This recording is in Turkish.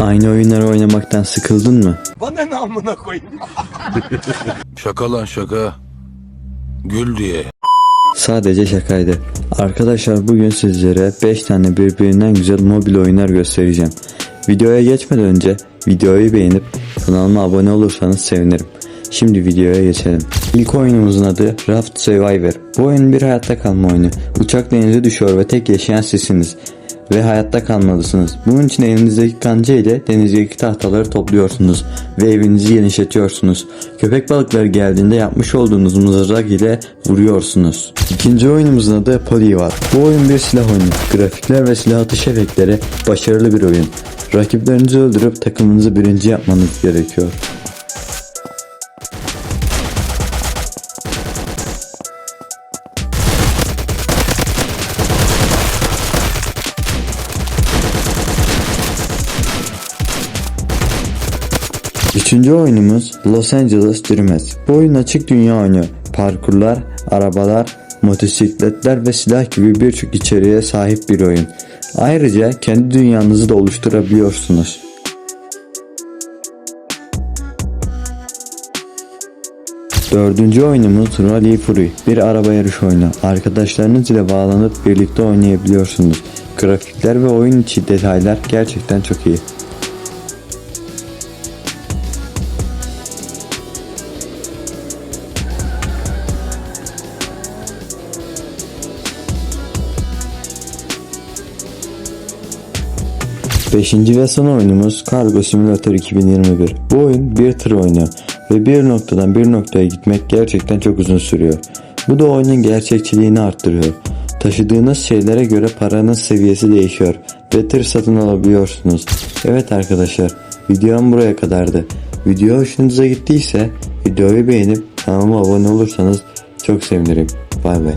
Aynı oyunları oynamaktan sıkıldın mı? Bana ne amına koyayım? Şaka lan şaka. Gül diye. Sadece şakaydı. Arkadaşlar bugün sizlere 5 tane birbirinden güzel mobil oyunlar göstereceğim. Videoya geçmeden önce videoyu beğenip kanalıma abone olursanız sevinirim. Şimdi videoya geçelim. İlk oyunumuzun adı Raft Survivor. Bu oyun bir hayatta kalma oyunu. Uçak denize düşüyor ve tek yaşayan sizsiniz. Ve hayatta kalmalısınız. Bunun için elinizdeki kanca ile denizdeki tahtaları topluyorsunuz ve evinizi genişletiyorsunuz. Köpek balıkları geldiğinde yapmış olduğunuz mızrak ile vuruyorsunuz. İkinci oyunumuzun adı Polyvar. Bu oyun bir silah oyunu. Grafikler ve silah atış efektleri başarılı bir oyun. Rakiplerinizi öldürüp takımınızı birinci yapmanız gerekiyor. Üçüncü oyunumuz Los Angeles Dreamers. Bu oyun açık dünya oyunu. Parkurlar, arabalar, motosikletler ve silah gibi birçok içeriğe sahip bir oyun. Ayrıca kendi dünyanızı da oluşturabiliyorsunuz. Dördüncü oyunumuz Rally Fury. Bir araba yarış oyunu. Arkadaşlarınız ile bağlanıp birlikte oynayabiliyorsunuz. Grafikler ve oyun içi detaylar gerçekten çok iyi. Beşinci ve son oyunumuz Cargo Simulator 2021. Bu oyun bir tır oyunu ve bir noktadan bir noktaya gitmek gerçekten çok uzun sürüyor. Bu da oyunun gerçekçiliğini arttırıyor. Taşıdığınız şeylere göre paranın seviyesi değişiyor ve tır satın alabiliyorsunuz. Evet arkadaşlar videom buraya kadardı. Video hoşunuza gittiyse videoyu beğenip kanalıma abone olursanız çok sevinirim. Bay bay.